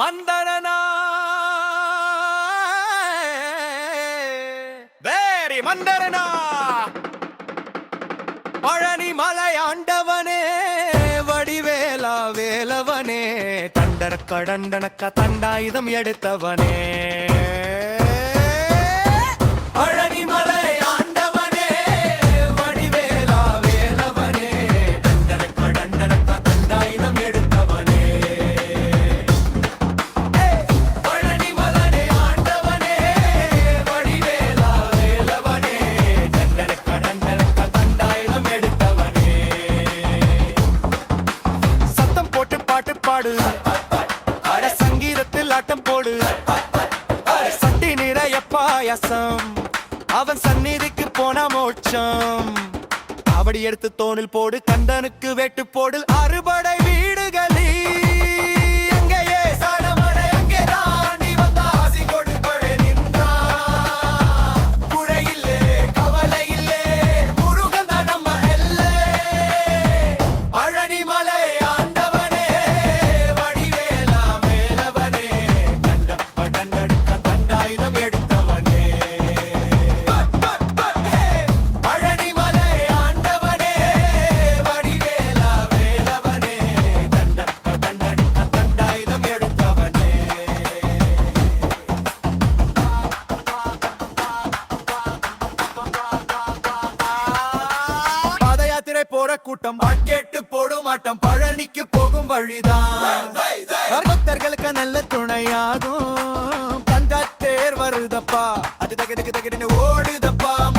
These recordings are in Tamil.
மந்தனனா. வேரி மந்தரனா பழனி மலை ஆண்டவனே வடிவேலா வேலவனே தண்டன கடண்டனக்க தண்டாயுதம் எடுத்தவனே. ஆடு அட சங்கீதத்தில் ஆட்டம் போடு. சட்டி நிறைய பாயசம். அவன் சந்நிதிக்கு போன மோட்சம். அவடி எடுத்து தோணில் போடு கந்தனுக்கு வேட்டு போடு அறுபடை கூட்டம் கேட்டு போடும் ஆட்டம். பழனிக்கு போகும் வழிதான். பக்தர்களுக்கு நல்ல துணையாகும். தந்தா தேர் வருதப்பா. அது தகடுக்கு தகடுன்னு ஓடுதப்பா.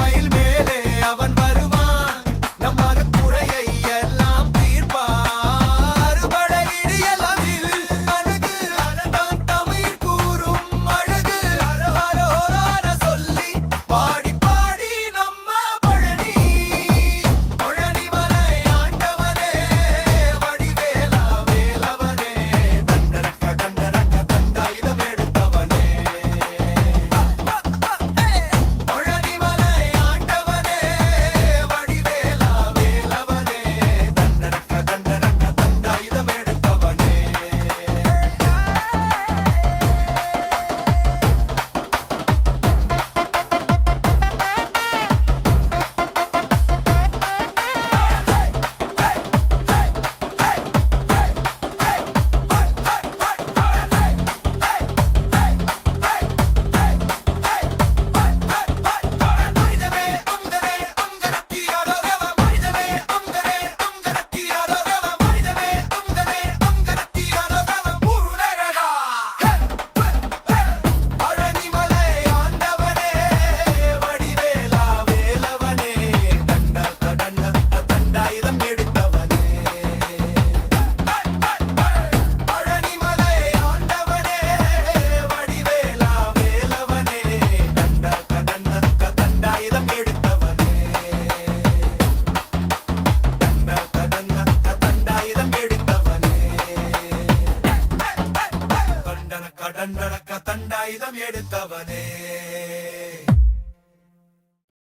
கடன்றடக்க தண்டாயுதம் எடுத்தவனே.